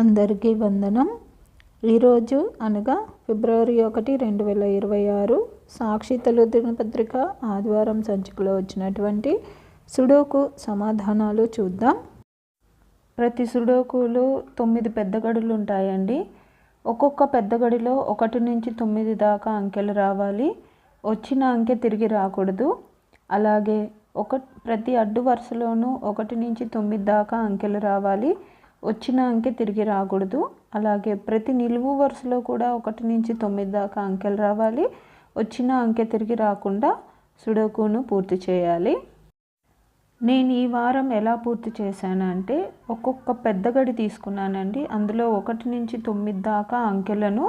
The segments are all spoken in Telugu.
అందరికీ వందనం. ఈరోజు అనగా ఫిబ్రవరి ఒకటి రెండు వేల ఇరవై ఆరు సాక్షి తెలుగు దినపత్రిక ఆదివారం సంచికలో వచ్చినటువంటి సుడోకు సమాధానాలు చూద్దాం. ప్రతి సుడోకులో తొమ్మిది పెద్ద గడులు ఉంటాయండి. ఒక్కొక్క పెద్ద గడిలో ఒకటి నుంచి తొమ్మిది దాకా అంకెలు రావాలి. వచ్చిన అంకె తిరిగి రాకూడదు. అలాగే ఒక ప్రతి అడ్డు వరుసలోనూ ఒకటి నుంచి తొమ్మిది దాకా అంకెలు రావాలి. వచ్చిన అంకె తిరిగి రాకూడదు. అలాగే ప్రతి నిలువు వరుసలో కూడా ఒకటి నుంచి తొమ్మిది దాకా అంకెలు రావాలి. వచ్చిన అంకె తిరిగి రాకుండా సుడోకును పూర్తి చేయాలి. నేను ఈ వారం ఎలా పూర్తి చేశానంటే ఒక్కొక్క పెద్ద గడి తీసుకున్నానండి. అందులో ఒకటి నుంచి తొమ్మిది దాకా అంకెలను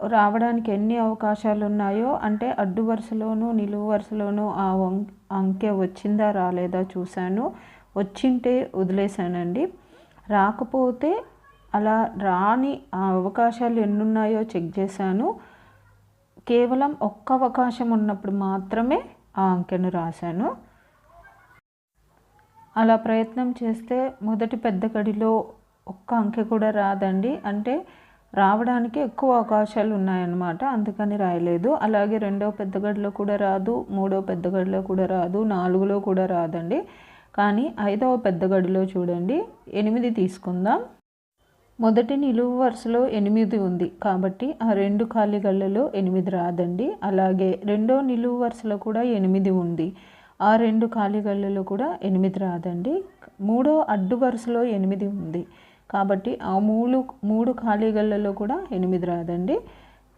రావడానికి ఎన్ని అవకాశాలు ఉన్నాయో అంటే అడ్డు వరుసలోనూ నిలువు వరుసలోనూ ఆ అంకె వచ్చిందా రాలేదా చూశాను. వచ్చింటే వదిలేశానండి. రాకపోతే అలా రాని ఆ అవకాశాలు ఎన్నున్నాయో చెక్ చేశాను. కేవలం ఒక్క అవకాశం ఉన్నప్పుడు మాత్రమే ఆ అంకెను రాశాను. అలా ప్రయత్నం చేస్తే మొదటి పెద్ద గడిలో ఒక్క అంకె కూడా రాదండి. అంటే రావడానికి ఎక్కువ అవకాశాలు ఉన్నాయన్నమాట. అందుకని రాయలేదు. అలాగే రెండో పెద్ద గడిలో కూడా రాదు మూడో పెద్ద గడిలో కూడా రాదు నాలుగులో కూడా రాదండి. కానీ ఐదవ పెద్ద గడిలో చూడండి. ఎనిమిది తీసుకుందాం. మొదటి నిలువు వరుసలో ఎనిమిది ఉంది. కాబట్టి ఆ రెండు ఖాళీ గళ్ళలో ఎనిమిది రాదండి. అలాగే రెండో నిలువు వరుసలో కూడా ఎనిమిది ఉంది. ఆ రెండు ఖాళీ గళ్ళలో కూడా ఎనిమిది రాదండి. మూడో అడ్డు వరుసలో ఎనిమిది ఉంది. కాబట్టి ఆ మూడు మూడు ఖాళీ గళ్ళలో కూడా ఎనిమిది రాదండి.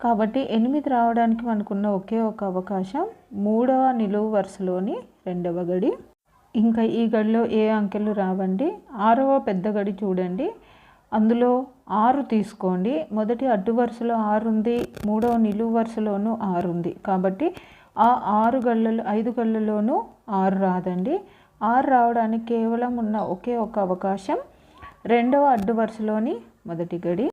కాబట్టి ఎనిమిది రావడానికి మనకున్న ఒకే ఒక అవకాశం మూడవ నిలువు వరుసలోని రెండవ గడి. ఇంకా ఈ గడిలో ఏ అంకెలు రావండి? ఆరవ పెద్ద గడి చూడండి. అందులో ఆరు తీసుకోండి. మొదటి అడ్డు వరుసలో ఆరు ఉంది. మూడవ నిలువు వరుసలోనూ ఆరు ఉంది. కాబట్టి ఆ ఆరు గళ్ళలో ఐదు గళ్ళలోనూ ఆరు రాదండి. ఆరు రావడానికి కేవలం ఉన్న ఒకే ఒక అవకాశం రెండవ అడ్డు వరుసలోని మొదటి గడి.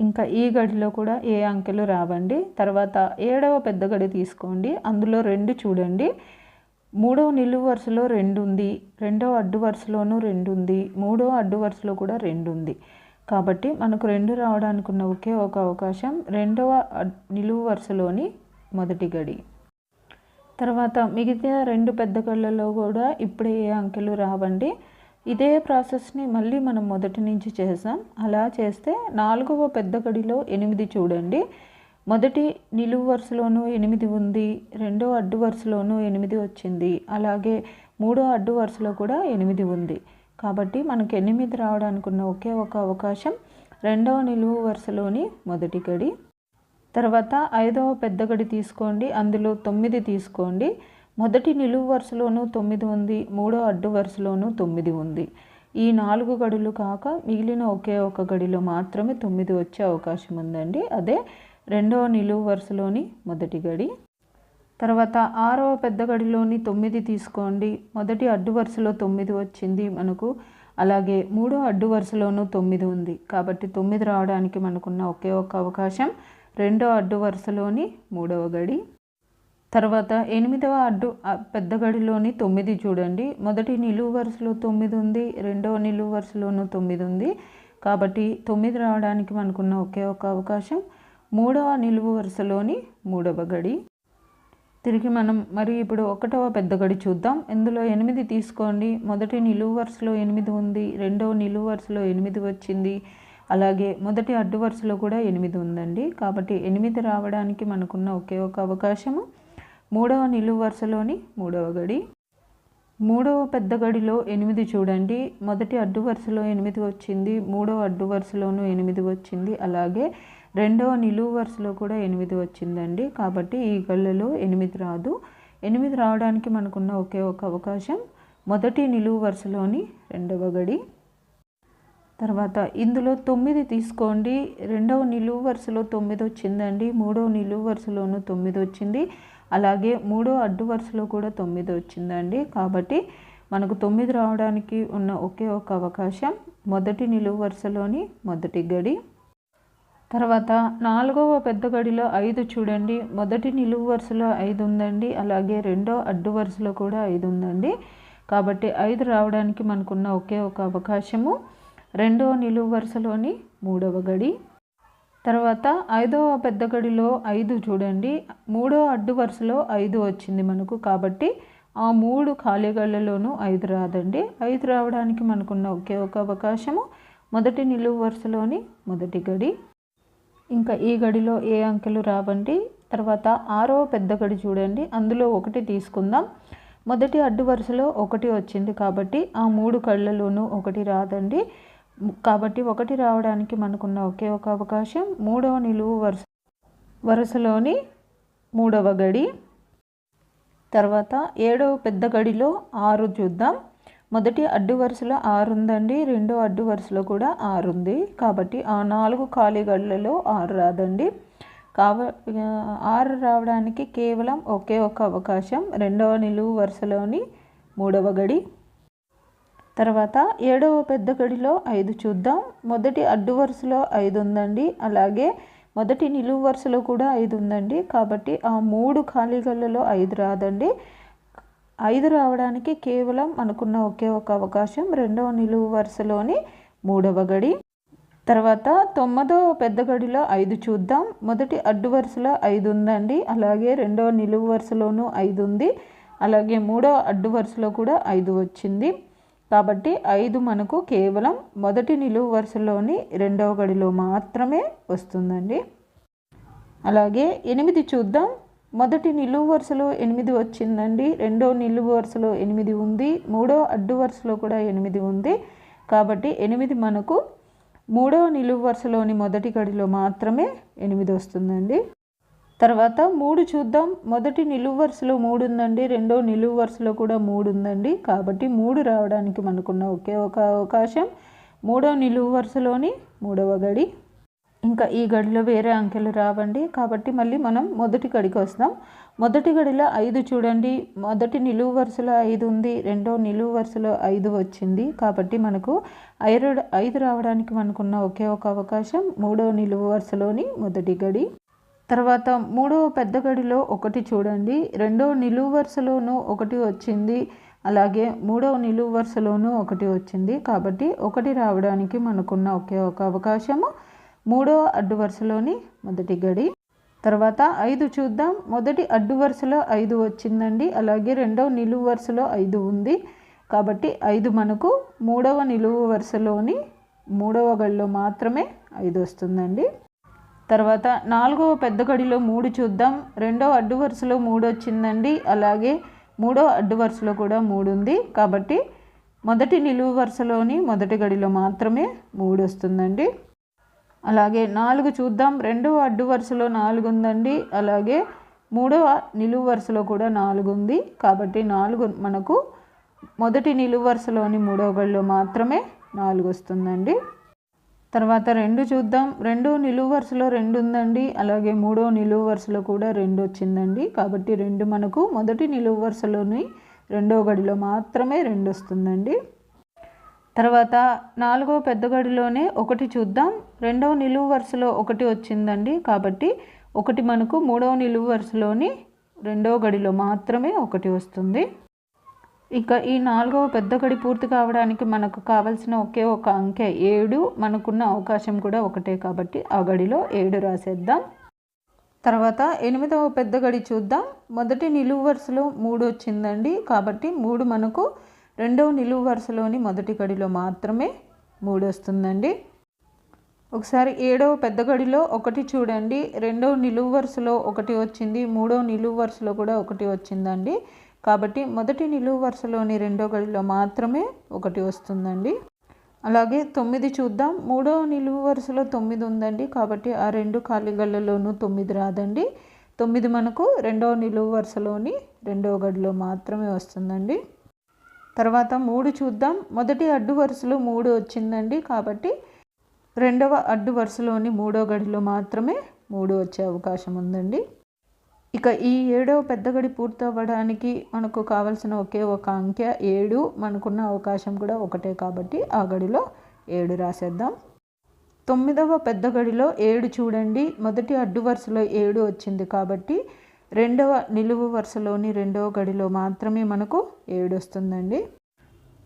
ఇంకా ఈ గడిలో కూడా ఏ అంకెలు రావండి? తర్వాత ఏడవ పెద్ద గడి తీసుకోండి. అందులో రెండు చూడండి. మూడవ నిలువు వరుసలో రెండు ఉంది రెండవ అడ్డు వరుసలోనూ రెండు ఉంది మూడవ అడ్డు వరుసలో కూడా రెండు ఉంది కాబట్టి మనకు రెండు రావడానికి ఉన్న ఒకే ఒక అవకాశం రెండవ నిలువు వరుసలోని మొదటి గడి. తర్వాత మిగతా రెండు పెద్ద గళ్ళలో కూడా ఇప్పుడే ఏ అంకెలు రావండి. ఇదే ప్రాసెస్ని మళ్ళీ మనం మొదటి నుంచి చేసాం అలా చేస్తే నాలుగవ పెద్ద గడిలో ఎనిమిది చూడండి. మొదటి నిలువు వరుసలోనూ ఎనిమిది ఉంది రెండో అడ్డు వరుసలోనూ ఎనిమిది వచ్చింది అలాగే మూడో అడ్డు వరుసలో కూడా ఎనిమిది ఉంది. కాబట్టి మనకు ఎనిమిది రావడానికి ఉన్న ఒకే ఒక అవకాశం రెండవ నిలువు వరుసలోని మొదటి గడి. తర్వాత ఐదవ పెద్ద గడి తీసుకోండి అందులో తొమ్మిది తీసుకోండి. మొదటి నిలువు వరుసలోనూ తొమ్మిది ఉంది మూడో అడ్డు వరుసలోనూ తొమ్మిది ఉంది. ఈ నాలుగు గడులు కాక మిగిలిన ఒకే ఒక గడిలో మాత్రమే తొమ్మిది వచ్చే అవకాశం ఉందండి. అదే రెండవ నిలువు వరుసలోని మొదటి గడి. తర్వాత ఆరవ పెద్ద గడిలోని తొమ్మిది తీసుకోండి. మొదటి అడ్డు వరుసలో తొమ్మిది వచ్చింది మనకు. అలాగే మూడో అడ్డు వరుసలోనూ తొమ్మిది ఉంది. కాబట్టి తొమ్మిది రావడానికి మనకున్న ఒకే ఒక అవకాశం రెండో అడ్డు వరుసలోని మూడవ గడి. తర్వాత ఎనిమిదవ అడ్డు పెద్ద గడిలోని తొమ్మిది చూడండి. మొదటి నిలువు వరుసలో తొమ్మిది ఉంది. రెండవ నిలువు వరుసలోనూ తొమ్మిది ఉంది. కాబట్టి తొమ్మిది రావడానికి మనకున్న ఒకే ఒక అవకాశం మూడవ నిలువు వరుసలోని మూడవ గడి. తిరిగి మనం మరి ఇప్పుడు ఒకటవ పెద్ద గడి చూద్దాం. ఇందులో ఎనిమిది తీసుకోండి. మొదటి నిలువు వరుసలో ఎనిమిది ఉంది. రెండవ నిలువు వరుసలో ఎనిమిది వచ్చింది. అలాగే మొదటి అడ్డు వరుసలో కూడా ఎనిమిది ఉందండి. కాబట్టి ఎనిమిది రావడానికి మనకున్న ఒకే ఒక అవకాశము. మూడవ నిలువు వరుసలోని మూడవ గడి. మూడవ పెద్ద గడిలో ఎనిమిది చూడండి. మొదటి అడ్డు వరుసలో ఎనిమిది వచ్చింది. మూడవ అడ్డు వరుసలోనూ ఎనిమిది వచ్చింది. అలాగే రెండవ నిలువు వరుసలో కూడా ఎనిమిది వచ్చిందండి. కాబట్టి ఈ గళ్ళలో ఎనిమిది రాదు. ఎనిమిది రావడానికి మనకున్న ఒకే ఒక అవకాశం మొదటి నిలువు వరుసలోని రెండవ గడి. తర్వాత ఇందులో తొమ్మిది తీసుకోండి. రెండవ నిలువు వరుసలో తొమ్మిది వచ్చిందండి. మూడవ నిలువు వరుసలోనూ తొమ్మిది వచ్చింది. అలాగే మూడో అడ్డు వరుసలో కూడా తొమ్మిది వచ్చిందండి. కాబట్టి మనకు తొమ్మిది రావడానికి ఉన్న ఒకే ఒక అవకాశం మొదటి నిలువు వరుసలోని మొదటి గడి. తర్వాత నాలుగవ పెద్ద గడిలో ఐదు చూడండి. మొదటి నిలువు వరుసలో ఐదు ఉందండి. అలాగే రెండో అడ్డు వరుసలో కూడా ఐదు ఉందండి. కాబట్టి ఐదు రావడానికి మనకున్న ఒకే ఒక అవకాశము. రెండవ నిలువు వరుసలోని మూడవ గడి. తర్వాత ఐదవ పెద్ద గడిలో ఐదు చూడండి. మూడో అడ్డు వరుసలో ఐదు వచ్చింది మనకు. కాబట్టి ఆ మూడు ఖాళీ గళ్ళలోనూ ఐదు రాదండి. ఐదు రావడానికి మనకున్న ఒకే ఒక అవకాశము. మొదటి నిలువు వరుసలోని మొదటి గడి. ఇంకా ఈ గడిలో ఏ అంకెలు రావండి? తర్వాత ఆరో పెద్ద గడి చూడండి. అందులో ఒకటి తీసుకుందాం. మొదటి అడ్డు వరుసలో ఒకటి వచ్చింది కాబట్టి ఆ మూడు కళ్ళలోనూ ఒకటి రాదండి. కాబట్టి ఒకటి రావడానికి మనకున్న ఒకే ఒక అవకాశం. మూడవ నిలువు వరుస వరుసలోని మూడవ గడి. తర్వాత ఏడవ పెద్ద గడిలో ఆరు చూద్దాం. మొదటి అడ్డు వరుసలో ఆరు ఉందండి. రెండో అడ్డు వరుసలో కూడా ఆరు ఉంది. కాబట్టి ఆ నాలుగు ఖాళీ గళ్ళలో ఆరు రాదండి. కావ ఆరు రావడానికి కేవలం ఒకే ఒక అవకాశం రెండవ నిలువు వరుసలోని మూడవ గడి. తర్వాత ఏడవ పెద్ద గడిలో ఐదు చూద్దాం. మొదటి అడ్డు వరుసలో ఐదు ఉందండి. అలాగే మొదటి నిలువు వరుసలో కూడా ఐదు ఉందండి. కాబట్టి ఆ మూడు ఖాళీ గళ్ళలో ఐదు రాదండి. ఐదు రావడానికి కేవలం అనుకున్న ఒకే ఒక అవకాశం రెండవ నిలువు వరుసలోని మూడవ గడి. తర్వాత తొమ్మిదవ పెద్ద గడిలో ఐదు చూద్దాం. మొదటి అడ్డు వరుసలో ఐదు ఉందండి. అలాగే రెండవ నిలువు వరుసలోనూ ఐదు ఉంది. అలాగే మూడవ అడ్డు వరుసలో కూడా ఐదు వచ్చింది. కాబట్టి ఐదు మనకు కేవలం మొదటి నిలువు వరుసలోని రెండవ గడిలో మాత్రమే వస్తుందండి. అలాగే ఎనిమిది చూద్దాం. మొదటి నిలువు వరుసలో ఎనిమిది వచ్చిందండి. రెండో నిలువు వరుసలో ఎనిమిది ఉంది. మూడో అడ్డు వరుసలో కూడా ఎనిమిది ఉంది. కాబట్టి ఎనిమిది మనకు మూడో నిలువు వరుసలోని మొదటి గడిలో మాత్రమే ఎనిమిది వస్తుందండి. తర్వాత మూడు చూద్దాం. మొదటి నిలువు వరుసలో మూడు ఉందండి. రెండో నిలువు వరుసలో కూడా మూడు ఉందండి. కాబట్టి మూడు రావడానికి మనకున్న ఒకే ఒక అవకాశం. మూడో నిలువు వరుసలోని మూడవ గడి. ఇంకా ఈ గడిలో వేరే అంకెలు రావండి. కాబట్టి మళ్ళీ మనం మొదటి గడికి వస్తాం. మొదటి గడిలో ఐదు చూడండి. మొదటి నిలువు వరుసలో ఐదు ఉంది. రెండో నిలువు వరుసలో ఐదు వచ్చింది. కాబట్టి మనకు ఐదు ఐదు రావడానికి మనకున్న ఒకే ఒక అవకాశం మూడో నిలువు వరుసలోని మొదటి గడి. తర్వాత మూడవ పెద్ద గడిలో ఒకటి చూడండి. రెండో నిలువు వరుసలోనూ ఒకటి వచ్చింది. అలాగే మూడవ నిలువు వరుసలోనూ ఒకటి వచ్చింది. కాబట్టి ఒకటి రావడానికి మనకున్న ఒకే ఒక అవకాశము మూడవ అడ్డు వరుసలోని మొదటి గడి. తర్వాత ఐదు చూద్దాం. మొదటి అడ్డు వరుసలో ఐదు వచ్చిందండి. అలాగే రెండవ నిలువు వరుసలో ఐదు ఉంది. కాబట్టి ఐదు మనకు మూడవ నిలువు వరుసలోని మూడవ గడిలో మాత్రమే ఐదు వస్తుందండి. తర్వాత నాలుగవ పెద్ద గడిలో మూడు చూద్దాం. రెండవ అడ్డు వరుసలో మూడు వచ్చిందండి. అలాగే మూడో అడ్డు వరుసలో కూడా మూడు ఉంది. కాబట్టి మొదటి నిలువు వరుసలోని మొదటి గడిలో మాత్రమే మూడు వస్తుందండి. అలాగే నాలుగు చూద్దాం. రెండవ అడ్డు వరుసలో నాలుగు ఉందండి అలాగే మూడవ నిలువు వరుసలో కూడా నాలుగు ఉంది కాబట్టి నాలుగు మనకు మొదటి నిలువు వరుసలోని మూడవ గడిలో మాత్రమే నాలుగు వస్తుందండి తర్వాత రెండు చూద్దాం. రెండు నిలువు వరుసలో రెండు ఉందండి అలాగే మూడో నిలువు వరుసలో కూడా రెండు వచ్చిందండి కాబట్టి రెండు మనకు మొదటి నిలువు వరుసలోని రెండో గడిలో మాత్రమే రెండు వస్తుందండి తర్వాత నాలుగో పెద్ద గడిలోనే ఒకటి చూద్దాం. రెండవ నిలువు వరుసలో ఒకటి వచ్చిందండి. కాబట్టి ఒకటి మనకు మూడవ నిలువు వరుసలోని రెండవ గడిలో మాత్రమే ఒకటి వస్తుంది. ఇక ఈ నాలుగవ పెద్ద గడి పూర్తి కావడానికి మనకు కావలసిన ఒకే ఒక అంకె ఏడు. మనకున్న అవకాశం కూడా ఒకటే కాబట్టి ఆ గడిలో ఏడు రాసేద్దాం. తర్వాత ఎనిమిదవ పెద్ద గడి చూద్దాం. మొదటి నిలువు వరుసలో మూడు వచ్చిందండి. కాబట్టి మూడు మనకు రెండవ నిలువు వరుసలోని మొదటి గడిలో మాత్రమే మూడు వస్తుందండి. ఒకసారి ఏడవ పెద్ద గడిలో ఒకటి చూడండి. రెండవ నిలువు వరుసలో ఒకటి వచ్చింది. మూడవ నిలువు వరుసలో కూడా ఒకటి వచ్చిందండి. కాబట్టి మొదటి నిలువు వరుసలోని రెండో గడిలో మాత్రమే ఒకటి వస్తుందండి. అలాగే తొమ్మిది చూద్దాం. మూడో నిలువు వరుసలో తొమ్మిది ఉందండి. కాబట్టి ఆ రెండు ఖాళీ గళ్ళలోనూ తొమ్మిది రాదండి. తొమ్మిది మనకు రెండవ నిలువు వరుసలోని రెండవ గడిలో మాత్రమే వస్తుందండి. తర్వాత మూడు చూద్దాం. మొదటి అడ్డు వరుసలో మూడు వచ్చిందండి. కాబట్టి రెండవ అడ్డు వరుసలోని మూడో గడిలో మాత్రమే మూడు వచ్చే అవకాశం ఉందండి. ఇక ఈ ఏడవ పెద్ద గడి పూర్తవ్వడానికి మనకు కావాల్సిన ఒకే ఒక అంకె ఏడు. మనకున్న అవకాశం కూడా ఒకటే కాబట్టి ఆ గడిలో ఏడు రాసేద్దాం. తొమ్మిదవ పెద్ద గడిలో ఏడు చూడండి. మొదటి అడ్డు వరుసలో ఏడు వచ్చింది కాబట్టి రెండవ నిలువు వరుసలోని రెండవ గడిలో మాత్రమే మనకు ఏడు వస్తుందండి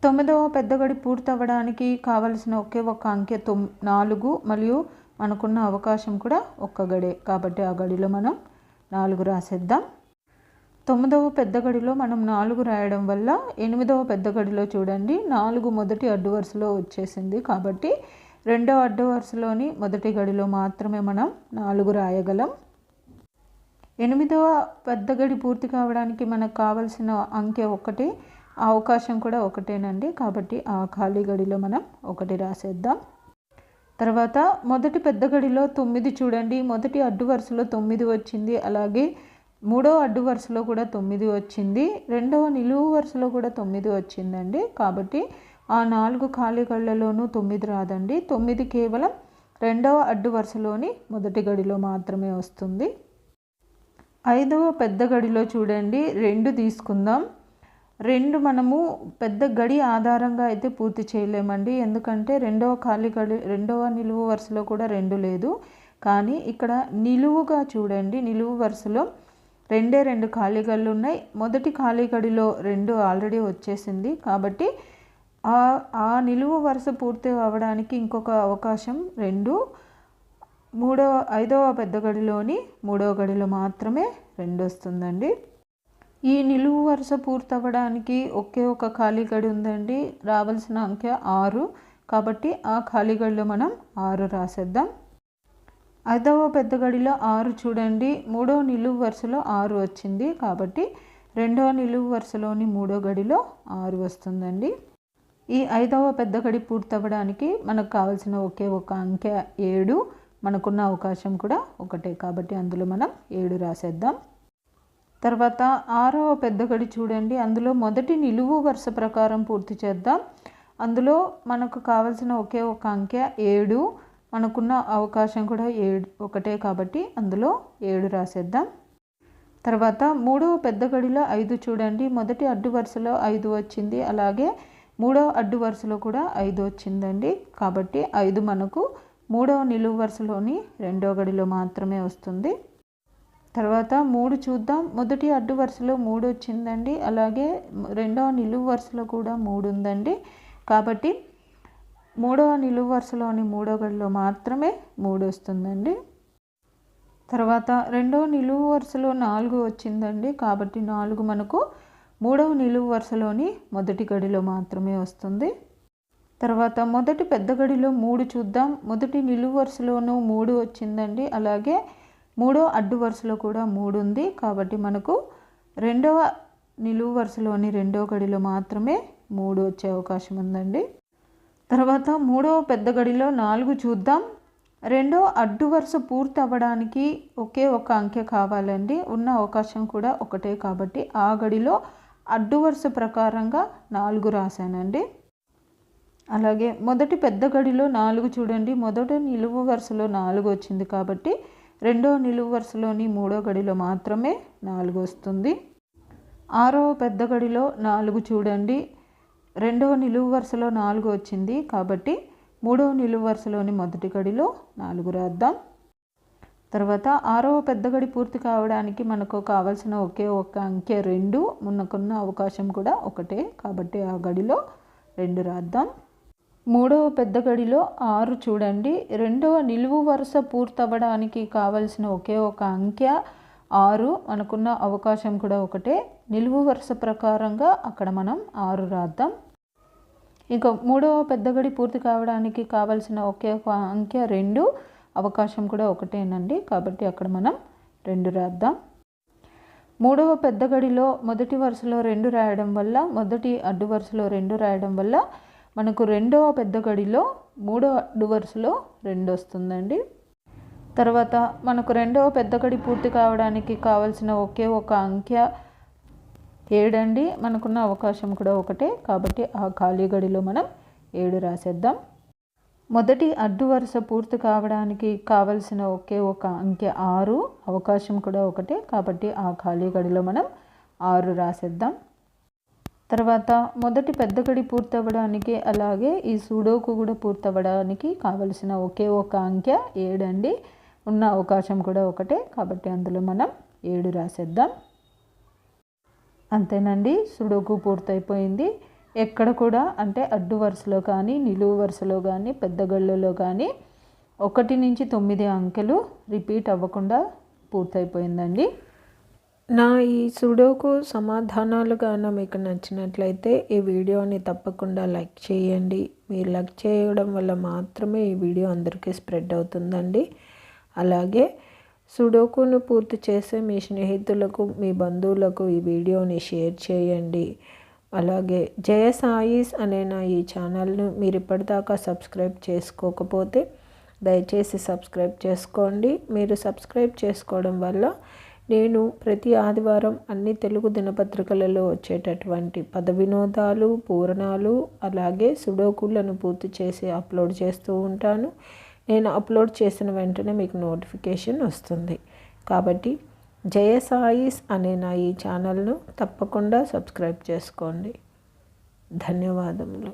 తొమ్మిదవ పెద్ద గడి పూర్తవ్వడానికి కావలసిన ఒకే ఒక అంకె తొమ్ నాలుగు మరియు మనకున్న అవకాశం కూడా ఒక్క గడే. కాబట్టి ఆ గడిలో మనం నాలుగు రాసేద్దాం. తొమ్మిదవ పెద్ద గడిలో మనం నాలుగు రాయడం వల్ల ఎనిమిదవ పెద్ద గడిలో చూడండి నాలుగు మొదటి అడ్డు వరుసలో వచ్చేసింది. కాబట్టి రెండవ అడ్డు వరుసలోని మొదటి గడిలో మాత్రమే మనం నాలుగు రాయగలం. ఎనిమిదవ పెద్ద గడి పూర్తి కావడానికి మనకు కావలసిన అంకె ఒకటి ఆ అవకాశం కూడా ఒకటేనండి. కాబట్టి ఆ ఖాళీ గడిలో మనం ఒకటి రాసేద్దాం. తర్వాత మొదటి పెద్ద గడిలో తొమ్మిది చూడండి. మొదటి అడ్డు వరుసలో తొమ్మిది వచ్చింది. అలాగే మూడో అడ్డు వరుసలో కూడా తొమ్మిది వచ్చింది. రెండవ నిలువు వరుసలో కూడా తొమ్మిది వచ్చిందండి. కాబట్టి ఆ నాలుగు ఖాళీ గళ్ళలోనూ తొమ్మిది రాదండి. తొమ్మిది కేవలం రెండవ అడ్డు వరుసలోని మొదటి గడిలో మాత్రమే వస్తుంది. ఐదవ పెద్ద గడిలో చూడండి రెండు తీసుకుందాం. రెండు మనము పెద్ద గడి ఆధారంగా అయితే పూర్తి చేయలేమండి. ఎందుకంటే రెండవ ఖాళీ గడి రెండవ నిలువు వరుసలో కూడా రెండు లేదు. కానీ ఇక్కడ నిలువుగా చూడండి నిలువు వరుసలో రెండే రెండు ఖాళీ గళ్ళు ఉన్నాయి. మొదటి ఖాళీ గడిలో రెండు ఆల్రెడీ వచ్చేసింది. కాబట్టి ఆ ఆ నిలువు వరుస పూర్తి అవ్వడానికి ఇంకొక అవకాశం రెండు. మూడవ ఐదవ పెద్ద గడిలోని మూడవ గడిలో మాత్రమే రెండు వస్తుందండి ఈ నిలువు వరుస పూర్తవ్వడానికి ఒకే ఒక ఖాళీ గడి ఉందండి. రావాల్సిన అంకె ఆరు. కాబట్టి ఆ ఖాళీ గడిలో మనం ఆరు రాసేద్దాం. ఐదవ పెద్ద గడిలో ఆరు చూడండి. మూడో నిలువు వరుసలో ఆరు వచ్చింది. కాబట్టి రెండవ నిలువు వరుసలోని మూడో గడిలో ఆరు వస్తుందండి. ఈ ఐదవ పెద్ద గడి పూర్తవ్వడానికి మనకు కావాల్సిన ఒకే ఒక అంకె ఏడు. మనకున్న అవకాశం కూడా ఒకటే. కాబట్టి అందులో మనం ఏడు రాసేద్దాం. తర్వాత ఆరవ పెద్ద గడి చూడండి. అందులో మొదటి నిలువు వరుస ప్రకారం పూర్తి చేద్దాం. అందులో మనకు కావాల్సిన ఒకే ఒక అంకె ఏడు. మనకున్న అవకాశం కూడా ఏడు ఒకటే కాబట్టి అందులో ఏడు రాసేద్దాం. తర్వాత మూడవ పెద్ద గడిలో ఐదు చూడండి. మొదటి అడ్డు వరుసలో ఐదు వచ్చింది. అలాగే మూడవ అడ్డు వరుసలో కూడా ఐదు వచ్చిందండి. కాబట్టి ఐదు మనకు మూడవ నిలువు వరుసలోని రెండవ గడిలో మాత్రమే వస్తుంది. తర్వాత మూడు చూద్దాం. మొదటి అడ్డు వరుసలో మూడు వచ్చిందండి. అలాగే రెండవ నిలువు వరుసలో కూడా మూడు ఉందండి. కాబట్టి మూడవ నిలువు వరుసలోని మూడో గడిలో మాత్రమే మూడు వస్తుందండి. తర్వాత రెండవ నిలువు వరుసలో నాలుగు వచ్చిందండి. కాబట్టి నాలుగు మనకు మూడవ నిలువు వరుసలోని మొదటి గడిలో మాత్రమే వస్తుంది. తర్వాత మొదటి పెద్ద గడిలో మూడు చూద్దాం. మొదటి నిలువు వరుసలోనూ మూడు వచ్చిందండి. అలాగే మూడో అడ్డు వరుసలో కూడా మూడు ఉంది. కాబట్టి మనకు రెండవ నిలువు వరుసలోని రెండవ గడిలో మాత్రమే మూడు వచ్చే అవకాశం ఉందండి. తర్వాత మూడవ పెద్ద గడిలో నాలుగు చూద్దాం. రెండో అడ్డు వరుస పూర్తి అవ్వడానికి ఒకే ఒక అంకె కావాలండి. ఉన్న అవకాశం కూడా ఒకటే కాబట్టి ఆ గడిలో అడ్డు వరుస ప్రకారంగా నాలుగు రాశానండి. అలాగే మొదటి పెద్ద గడిలో నాలుగు చూడండి. మొదట నిలువు వరుసలో నాలుగు వచ్చింది కాబట్టి రెండో నిలువు వరుసలోని మూడో గడిలో మాత్రమే నాలుగు వస్తుంది. ఆరవ పెద్ద గడిలో నాలుగు చూడండి. రెండవ నిలువు వరుసలో నాలుగు వచ్చింది కాబట్టి మూడవ నిలువు వరుసలోని మొదటి గడిలో నాలుగు రాద్దాం. తర్వాత ఆరవ పెద్ద గడి పూర్తి కావడానికి మనకు కావాల్సిన ఒకే ఒక అంకె రెండు. మనకున్న అవకాశం కూడా ఒకటే కాబట్టి ఆ గడిలో రెండు రాద్దాం. మూడవ పెద్ద గడిలో ఆరు చూడండి. రెండవ నిలువు వరుస పూర్తవ్వడానికి కావలసిన ఒకే ఒక అంకె ఆరు మనకున్న అవకాశం కూడా ఒకటే. నిలువు వరుస ప్రకారంగా అక్కడ మనం ఆరు రాద్దాం. ఇక మూడవ పెద్ద గడి పూర్తి కావడానికి కావలసిన ఒకే ఒక అంకె రెండు అవకాశం కూడా ఒకటేనండి. కాబట్టి అక్కడ మనం రెండు రాద్దాం. మూడవ పెద్ద గడిలో మొదటి వరుసలో రెండు రాయడం వల్ల మొదటి అడ్డు వరుసలో రెండు రాయడం వల్ల మనకు రెండవ పెద్ద గడిలో మూడవ అడ్డు వరుసలో రెండు వస్తుందండి. తర్వాత మనకు రెండవ పెద్ద గడి పూర్తి కావడానికి కావలసిన ఒకే ఒక అంకె ఏడండి. మనకున్న అవకాశం కూడా ఒకటే. కాబట్టి ఆ ఖాళీ గడిలో మనం ఏడు రాసేద్దాం. మొదటి అడ్డు వరుస పూర్తి కావడానికి కావలసిన ఒకే ఒక అంకె ఆరు. అవకాశం కూడా ఒకటే. కాబట్టి ఆ ఖాళీ గడిలో మనం ఆరు రాసేద్దాం. తర్వాత మొదటి పెద్ద గడి పూర్తవ్వడానికి అలాగే ఈ సూడోకు కూడా పూర్తవ్వడానికి కావలసిన ఒకే ఒక అంకె ఏడండి. ఉన్న అవకాశం కూడా ఒకటే. కాబట్టి అందులో మనం ఏడు రాసేద్దాం. అంతేనండి. సుడోకు పూర్తయిపోయింది. ఎక్కడ కూడా అంటే అడ్డు వరుసలో కానీ నిలువు వరుసలో కానీ పెద్ద గళ్ళలో కానీ ఒకటి నుంచి తొమ్మిది అంకెలు రిపీట్ అవ్వకుండా పూర్తయిపోయిందండి. నా ఈ సుడోకు సమాధానాలు కానీ మీకు నచ్చినట్లయితే ఈ వీడియోని తప్పకుండా లైక్ చేయండి. మీరు లైక్ చేయడం వల్ల మాత్రమే ఈ వీడియో అందరికీ స్ప్రెడ్ అవుతుందండి. అలాగే సుడోకును పూర్తి చేసే మీ స్నేహితులకు మీ బంధువులకు ఈ వీడియోని షేర్ చేయండి. అలాగే జయ సాయిస్ అనే నా ఈ ఛానల్ను మీరు ఇప్పటిదాకా సబ్స్క్రైబ్ చేసుకోకపోతే దయచేసి సబ్స్క్రైబ్ చేసుకోండి. మీరు సబ్స్క్రైబ్ చేసుకోవడం వల్ల నేను ప్రతి ఆదివారం అన్ని తెలుగు దినపత్రికలలో వచ్చేటటువంటి పద వినోదాలు పూరణాలు అలాగే సుడోకులను పూర్తి చేసి అప్లోడ్ చేస్తూ ఉంటాను. నేను అప్లోడ్ చేసిన వెంటనే మీకు నోటిఫికేషన్ వస్తుంది. కాబట్టి జయ సాయిస్ అనే నా ఈ ఛానల్ను తప్పకుండా సబ్స్క్రైబ్ చేసుకోండి. ధన్యవాదములు.